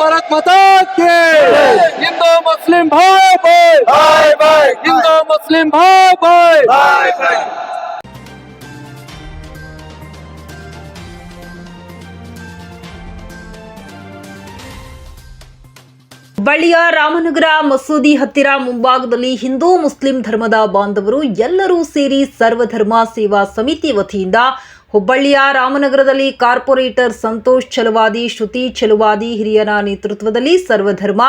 ಭಾರತ್ ಮತಕ್ಕೆ. ಹಿಂದೂ ಮುಸ್ಲಿಂ ಭಾಯ್ ಭಾಯ್. ಭಾಯ್ ಹಿಂದೂ ಮುಸ್ಲಿಂ ಭಾಯ್ ಭಾಯ್. ಭಾಯ್ ಭಾಯ್. ಬಳ್ಳಿಯ ರಾಮನಗರ ಮಸೂದಿ ಹತ್ತಿರ ಮುಂಭಾಗದಲ್ಲಿ ಹಿಂದೂ ಮುಸ್ಲಿಂ ಧರ್ಮದ ಬಾಂಧವರು ಎಲ್ಲರೂ ಸೇರಿ ಸರ್ವಧರ್ಮ ಸೇವಾ ಸಮಿತಿ ವತಿಯಿಂದ ಹುಬ್ಬಳ್ಳಿಯ ರಾಮನಗರದಲ್ಲಿ ಕಾರ್ಪೊರೇಟರ್ ಸಂತೋಷ್ ಛಲವಾದಿ, ಶ್ರುತಿ ಚಲುವಾದಿ ಹಿರಿಯರ ನೇತೃತ್ವದಲ್ಲಿ ಸರ್ವಧರ್ಮ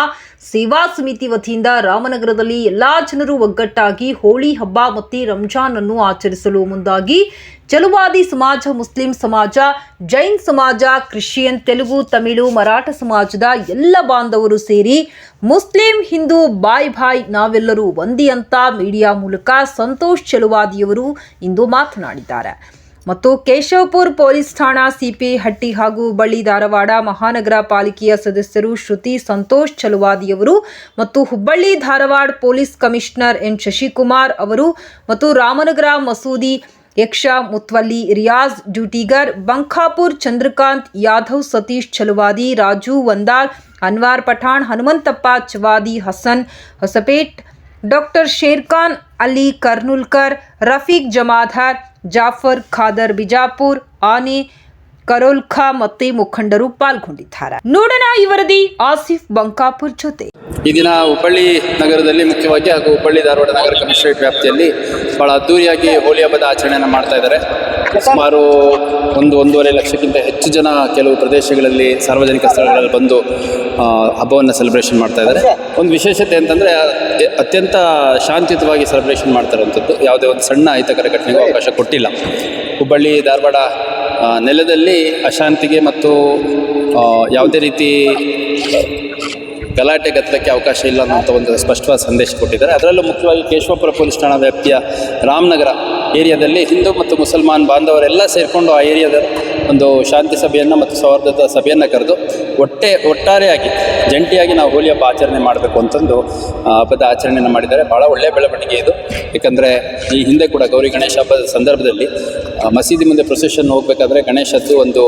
ಸೇವಾ ಸಮಿತಿ ವತಿಯಿಂದ ರಾಮನಗರದಲ್ಲಿ ಎಲ್ಲಾ ಜನರು ಒಗ್ಗಟ್ಟಾಗಿ ಹೋಳಿ ಹಬ್ಬ ಮತ್ತು ರಂಜಾನ್ ಅನ್ನು ಆಚರಿಸಲು ಮುಂದಾಗಿ ಚಲುವಾದಿ ಸಮಾಜ, ಮುಸ್ಲಿಂ ಸಮಾಜ, ಜೈನ್ ಸಮಾಜ, ಕ್ರಿಶ್ಚಿಯನ್, ತೆಲುಗು, ತಮಿಳು, ಮರಾಠ ಸಮಾಜದ ಎಲ್ಲ ಬಾಂಧವರು ಸೇರಿ ಮುಸ್ಲಿಂ, ಹಿಂದೂ, ಬಾಯ್ ಬಾಯ್ ನಾವೆಲ್ಲರೂ ಒಂದಿ ಅಂತ ಮೀಡಿಯಾ ಮೂಲಕ ಸಂತೋಷ್ ಚಲುವಾದಿಯವರು ಇಂದು ಮಾತನಾಡಿದ್ದಾರೆ. ಮತ್ತು ಕೇಶವಪುರ್ ಪೊಲೀಸ್ ಠಾಣಾ ಸಿಪಿ ಹಟ್ಟಿ ಹಾಗೂ ಬಳ್ಳಿ ಧಾರವಾಡ ಮಹಾನಗರ ಪಾಲಿಕೆಯ ಸದಸ್ಯರು ಶ್ರುತಿ ಸಂತೋಷ್ ಚಲುವಾದಿಯವರು ಮತ್ತು Hubballi Dharwad police commissioner N Shashikumar ಅವರು ಮತ್ತು ರಾಮನಗರ ಮಸೂದಿ ಯಕ್ಷಾ ಮುತ್ವಲ್ಲಿ ರಿಯಾಜ್ ಡ್ಯೂಟಿಗರ್ ಬಂಖಾಪುರ್ ಚಂದ್ರಕಾಂತ್ ಯಾದವ್ ಸತೀಶ್ ಚಲುವಾದಿ ರಾಜು ವಂದಾಲ್ ಅನ್ವಾರ್ ಪಠಾಣ್ ಹನುಮಂತಪ್ಪ ಚವಾದಿ ಹಸನ್ ಹೊಸಪೇಟ್ ಡಾಕ್ಟರ್ ಶೇರ್ಖಾನ್ ಅಲಿ ಕರ್ನುಲ್ಕರ್ ರಫೀಕ್ ಜಮಾಧಾರ್ जाफ़र खादर बीजापुर आनी ಕರೋಲ್ಖಾ ಮತ್ತೆ ಮುಖಂಡರು ಪಾಲ್ಗೊಂಡಿದ್ದಾರೆ. ನೋಡೋಣ ಈ ವರದಿ ಆಸಿಫ್ ಬಂಕಾಪುರ್ ಜೊತೆ. ಈ ದಿನ ಹುಬ್ಬಳ್ಳಿ ನಗರದಲ್ಲಿ ಮುಖ್ಯವಾಗಿ ಹಾಗೂ ಹುಬ್ಬಳ್ಳಿ ಧಾರವಾಡ ನಗರ ಕಮಿಷನರೇಟ್ ವ್ಯಾಪ್ತಿಯಲ್ಲಿ ಬಹಳ ಅದ್ದೂರಿಯಾಗಿ ಹೋಳಿ ಹಬ್ಬದ ಆಚರಣೆಯನ್ನು ಮಾಡ್ತಾ ಇದ್ದಾರೆ. ಸುಮಾರು ಒಂದು ಒಂದೂವರೆ ಲಕ್ಷಕ್ಕಿಂತ ಹೆಚ್ಚು ಜನ ಕೆಲವು ಪ್ರದೇಶಗಳಲ್ಲಿ ಸಾರ್ವಜನಿಕ ಸ್ಥಳಗಳಲ್ಲಿ ಬಂದು ಹಬ್ಬವನ್ನು ಸೆಲೆಬ್ರೇಷನ್ ಮಾಡ್ತಾ ಇದ್ದಾರೆ. ಒಂದು ವಿಶೇಷತೆ ಅಂತಂದರೆ, ಅತ್ಯಂತ ಶಾಂತಿಯುತವಾಗಿ ಸೆಲೆಬ್ರೇಷನ್ ಮಾಡ್ತಾ ಇರುವಂಥದ್ದು. ಯಾವುದೇ ಒಂದು ಸಣ್ಣ ಅಹಿತಕರ ಘಟನೆಗೂ ಅವಕಾಶ ಕೊಟ್ಟಿಲ್ಲ. ಹುಬ್ಬಳ್ಳಿ, ಧಾರವಾಡ ನೆಲದಲ್ಲಿ ಅಶಾಂತಿಗೆ ಮತ್ತು ಯಾವುದೇ ರೀತಿ ಗಲಾಟೆ ಗತ್ತಕ್ಕೆ ಅವಕಾಶ ಇಲ್ಲ ಅನ್ನೋಂಥ ಒಂದು ಸ್ಪಷ್ಟವಾದ ಸಂದೇಶ ಕೊಟ್ಟಿದ್ದಾರೆ. ಅದರಲ್ಲೂ ಮುಖ್ಯವಾಗಿ ಕೇಶವಪುರ ಪೊಲೀಸ್ ಠಾಣಾ ವ್ಯಾಪ್ತಿಯ ರಾಮನಗರ ಏರಿಯಾದಲ್ಲಿ ಹಿಂದೂ ಮತ್ತು ಮುಸಲ್ಮಾನ್ ಬಾಂಧವರೆಲ್ಲ ಸೇರಿಕೊಂಡು ಆ ಏರಿಯಾದ ಒಂದು ಶಾಂತಿ ಸಭೆಯನ್ನು ಮತ್ತು ಸೌಹಾರ್ದದ ಸಭೆಯನ್ನು ಕರೆದು ಒಟ್ಟೆ ಒಟ್ಟಾರೆಯಾಗಿ ಜಂಟಿಯಾಗಿ ನಾವು ಹೋಳಿ ಹಬ್ಬ ಆಚರಣೆ ಮಾಡಬೇಕು ಅಂತಂದು ಹಬ್ಬದ ಆಚರಣೆಯನ್ನು ಮಾಡಿದ್ದಾರೆ. ಭಾಳ ಒಳ್ಳೆಯ ಬೆಳವಣಿಗೆ ಇದು. ಏಕೆಂದರೆ ಈ ಹಿಂದೆ ಕೂಡ ಗೌರಿ ಗಣೇಶ ಹಬ್ಬದ ಸಂದರ್ಭದಲ್ಲಿ ಮಸೀದಿ ಮುಂದೆ ಪ್ರೊಸೆಷನ್ ಹೋಗಬೇಕಾದ್ರೆ ಗಣೇಶದ್ದು ಒಂದು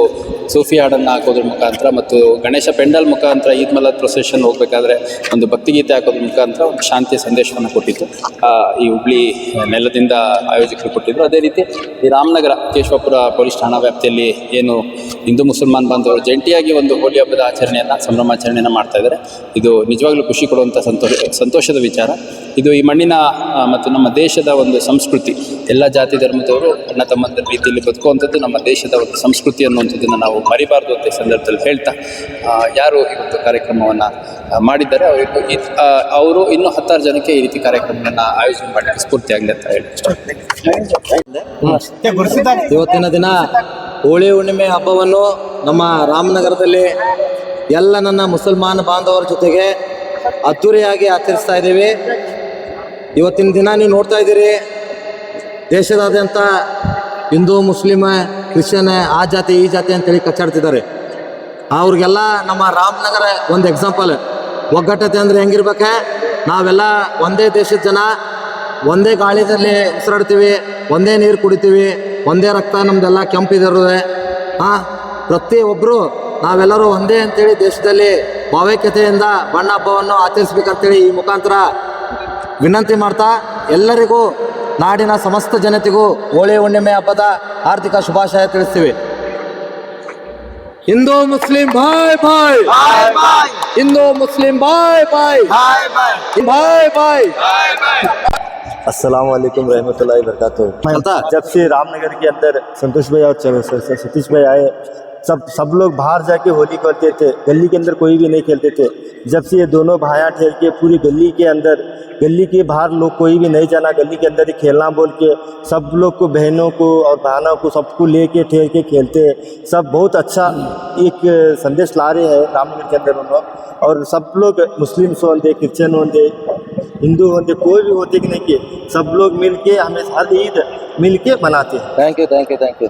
ಸೂಫಿ ಹಾಡನ್ನು ಹಾಕೋದ್ರ ಮುಖಾಂತರ ಮತ್ತು ಗಣೇಶ ಪೆಂಡಲ್ ಮುಖಾಂತರ ಈದ್ ಮಲದ್ ಪ್ರೊಸೆಷನ್ ಹೋಗಬೇಕಾದ್ರೆ ಒಂದು ಭಕ್ತಿಗೀತೆ ಹಾಕೋದ್ರ ಮುಖಾಂತರ ಒಂದು ಶಾಂತಿಯ ಸಂದೇಶವನ್ನು ಕೊಟ್ಟಿತ್ತು. ಈ ಹುಬ್ಳಿ ನೆಲದಿಂದ ಆಯೋಜಕರು ಕೊಟ್ಟಿದ್ರು. ಅದೇ ರೀತಿ ಈ ರಾಮನಗರ ಕೇಶವಪುರ ಪೊಲೀಸ್ ಠಾಣಾ ವ್ಯಾಪ್ತಿಯಲ್ಲಿ ಏನು ಹಿಂದೂ ಮುಸಲ್ಮಾನ್ ಬಾಂಧವರು ಜಂಟಿಯಾಗಿ ಒಂದು ಹೋಳಿ ಹಬ್ಬದ ಆಚರಣೆಯನ್ನು, ಸಂಭ್ರಮಾಚರಣೆಯನ್ನು ಮಾಡ್ತಾ ಇದ್ದಾರೆ. ಇದು ನಿಜವಾಗ್ಲೂ ಖುಷಿ ಕೊಡುವಂಥ ಸಂತೋಷ, ಸಂತೋಷದ ವಿಚಾರ. ಇದು ಈ ಮಣ್ಣಿನ ಮತ್ತು ನಮ್ಮ ದೇಶದ ಒಂದು ಸಂಸ್ಕೃತಿ. ಎಲ್ಲ ಜಾತಿ ಧರ್ಮದವರು ಅಣ್ಣ ತಮ್ಮ ರೀತಿಯಲ್ಲಿ ಬದುಕುವಂಥದ್ದು ನಮ್ಮ ದೇಶದ ಒಂದು ಸಂಸ್ಕೃತಿ ಅನ್ನುವಂಥದ್ದನ್ನು ನಾವು ಮರಿಬಾರ್ದು ಅಂತ ಈ ಸಂದರ್ಭದಲ್ಲಿ ಹೇಳ್ತಾ ಯಾರು ಇವತ್ತು ಕಾರ್ಯಕ್ರಮವನ್ನು ಮಾಡಿದ್ದಾರೆ ಅವರಿಗೂ ಅವರು ಇನ್ನೂ ಹತ್ತಾರು ಜನಕ್ಕೆ ಈ ರೀತಿ ಕಾರ್ಯಕ್ರಮವನ್ನು ಆಯೋಜನೆ ಮಾಡಲಿಕ್ಕೆ ಸ್ಫೂರ್ತಿಯಾಗಲಿ ಅಂತ ಹೇಳಿ. ಇವತ್ತಿನ ದಿನ ಹೋಳಿ ಹುಣ್ಣಿಮೆ ಹಬ್ಬವನ್ನು ನಮ್ಮ ರಾಮನಗರದಲ್ಲಿ ಎಲ್ಲ ನನ್ನ ಮುಸಲ್ಮಾನ ಬಾಂಧವರ ಜೊತೆಗೆ ಅದ್ದೂರಿಯಾಗಿ ಆಚರಿಸ್ತಾ ಇದ್ದೀವಿ. ಇವತ್ತಿನ ದಿನ ನೀವು ನೋಡ್ತಾ ಇದ್ದೀರಿ ದೇಶದಾದ್ಯಂತ ಹಿಂದೂ ಮುಸ್ಲಿಮ ಕ್ರಿಶ್ಚಿಯನ್ ಆ ಜಾತಿ, ಈ ಜಾತಿ ಅಂತೇಳಿ ಕಚ್ಚಾಡ್ತಿದ್ದಾರೆ. ಅವ್ರಿಗೆಲ್ಲ ನಮ್ಮ ರಾಮನಗರ ಒಂದು ಎಕ್ಸಾಂಪಲ್ ಒಗ್ಗಟ್ಟತೆ ಅಂದರೆ ಹೆಂಗಿರ್ಬೇಕೆ? ನಾವೆಲ್ಲ ಒಂದೇ ದೇಶದ ಜನ, ಒಂದೇ ಗಾಳಿದಲ್ಲಿ ಉಸಿರಾಡ್ತೀವಿ, ಒಂದೇ ನೀರು ಕುಡಿತೀವಿ, ಒಂದೇ ರಕ್ತ ನಮ್ದೆಲ್ಲ ಕೆಂಪಿದಿರೋದೆ. ಹಾಂ ಪ್ರತಿಯೊಬ್ಬರು ನಾವೆಲ್ಲರೂ ಒಂದೇ ಅಂತೇಳಿ ದೇಶದಲ್ಲಿ ಭಾವೈಕ್ಯತೆಯಿಂದ ಬಣ್ಣ ಹಬ್ಬವನ್ನು ಆಚರಿಸ್ಬೇಕಂತೇಳಿ ಈ ಮುಖಾಂತರ ವಿನಂತಿ ಮಾಡ್ತಾ ಎಲ್ಲರಿಗೂ ನಾಡಿನ ಸಮಸ್ತ ಜನತೆಗೂ ಹೋಳಿ ಹುಣ್ಣಿಮೆ ಹಬ್ಬದ ಆರ್ಥಿಕ ಶುಭಾಶಯ ತಿಳಿಸ್ತೀವಿ ಹಿಂದೂ ಮುಸ್ಲಿಂ ಬಾಯ್ ಬಾಯ್ ಬಾಯ್ ಬಾಯ್ ಹಿಂದೂ ಮುಸ್ಲಿಂ ಬಾಯ್ ಬಾಯ್ ಬಾಯ್ ಬಾಯ್ ಬಾಯ್ ಬಾಯ್ अस्सलाम वालेकुम रहमतुल्लाहि वबरकातुहू बता। जब से रामनगर के अंदर संतोष भाई और स- स- स- सतीश भाई आए सब सब लोग बाहर जाके होली करते थे, गली के अंदर कोई भी नहीं खेलते थे। जब से ये दोनों भाया ठहर के पूरी गली के अंदर, गली के बाहर लोग कोई भी नहीं जाना, गली के अंदर ही खेलना बोल के, सब लोग को, बहनों को और बहनों को सबको ले के ठेल के खेलते। सब बहुत अच्छा एक संदेश ला रहे हैं रामगढ़ के अंदर उन्होंने। और सब लोग मुस्लिम्स होते क्रिश्चन होते हिंदू होते कोई भी होते कि नहीं के, सब लोग मिल के हमें हर ईद मिल के मनाते हैं। Thank you thank you thank you